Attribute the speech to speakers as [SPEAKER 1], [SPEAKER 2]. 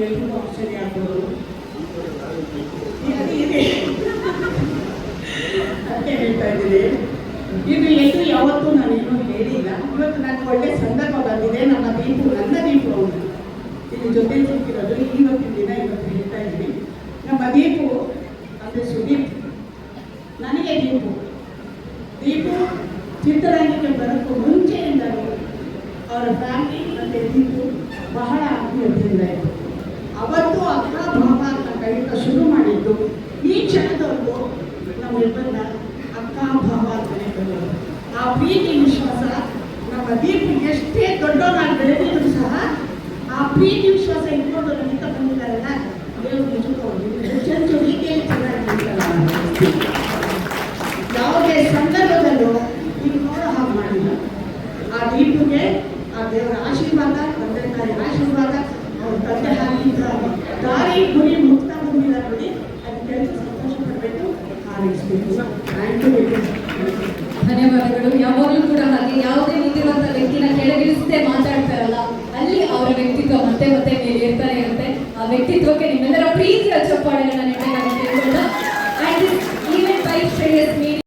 [SPEAKER 1] ನಿಮ್ಗೆಲ್ರಿಗೂ ಆಶ್ಚರ್ಯ ಆಗ್ಬೋದು. ಅದಕ್ಕೆ ಹೇಳ್ತಾ ಇದ್ದೀನಿ. ಇದು ಎಂದು ಯಾವತ್ತೂ ನಾನು ನಾನೇನು ಹೇಳಿಲ್ಲ. ಇವತ್ತು ನನಗೆ ಒಳ್ಳೆ ಸಂದರ್ಭ ಬಂದಿದೆ. ನನ್ನ ದೀಪು ನನ್ನ ದೀಪು ಅವನು ಇಲ್ಲಿ ಜೊತೆ ಸಿಕ್ಕಿರೋದು ಇವತ್ತಿನ ದಿನ ಇವತ್ತು ಹೇಳ್ತಾ ಇದ್ದೀನಿ. ನಮ್ಮ ದೀಪು ಅಂದರೆ ಸುದೀಪ್. ನನಗೆ ದೀಪು. ದೀಪು ಚಿತ್ರರಂಗಕ್ಕೆ ಬರೋಕ್ಕೂ ಮುಂಚೆಯಿಂದಲೂ ಅವರ ಫ್ಯಾಮಿಲಿ ಮತ್ತು ದೀಪು ಬಹಳ ಆತ್ಮೀಯತೆಯಿಂದ ಇತ್ತು ಅವತ್ತು ಅಕ್ಕ ಭಾವ ಕೈಯಿಂದ ಶುರು ಮಾಡಿದ್ದು ಈ ಕ್ಷಣದವರೆಗೂ ನಮ್ಮೆಲ್ಲರ ಅಕ್ಕ, ಭಾವ ಅಂತಲೇ ಆ ಪ್ರೀತಿ ವಿಶ್ವಾಸ ನಮ್ಮ ದೀಪ ಎಷ್ಟೇ ದೊಡ್ಡವನಾಗಿ ಬೆಳೆದಿದ್ರು ಸಹ ಆ ಪ್ರೀತಿ ವಿಶ್ವಾಸ ಇಟ್ಕೊಂಡು ನಮ್ಮಿಂದ ಬಂದಿದ್ದಾರಲ್ಲ ದೇವರು ನಿಜಕ್ಕೂ ರೀತಿಯಲ್ಲಿ ಚೆನ್ನಾಗಿ ಯಾವುದೇ ಸಂದರ್ಭದಲ್ಲೂ ನೀವು ನೋಡೋ ಹಾಗೆ ಮಾಡಿಲ್ಲ. ಆ ದೀಪಿಗೆ ಆ ದೇವರ ಆಶೀರ್ವಾದ ತಂದೆ ಆಶೀರ್ವಾದ. ಅವ್ರ ತಂದೆ ಹಾಕಿದ್ದ ದಾರಿ ಗುರಿ ಮುಕ್ತ ಬಂದಿಲ್ಲ ನೋಡಿ ಅದಕ್ಕೆ ಸಂತೋಷ ಪಡಬೇಕು ಹಾರೈಸಬೇಕು
[SPEAKER 2] ಧನ್ಯವಾದಗಳು ಯಾವಾಗಲೂ ಕೂಡ ಹಾಗೆ ಯಾವುದೇ ಬುದ್ಧಿವಂತ ವ್ಯಕ್ತಿನ ಕೆಳಗಿಳಿಸದೆ ಮಾತಾಡ್ತಾರಲ್ಲ ಅಲ್ಲಿ ಅವರ ವ್ಯಕ್ತಿತ್ವ ಮತ್ತೆ ಮತ್ತೆ ಮೇಲೆ ಇರ್ತಾನೆ ಇರುತ್ತೆ. ಆ ವ್ಯಕ್ತಿತ್ವಕ್ಕೆ ನಿಮ್ಮೆಲ್ಲರ ಪ್ರೀತಿಯ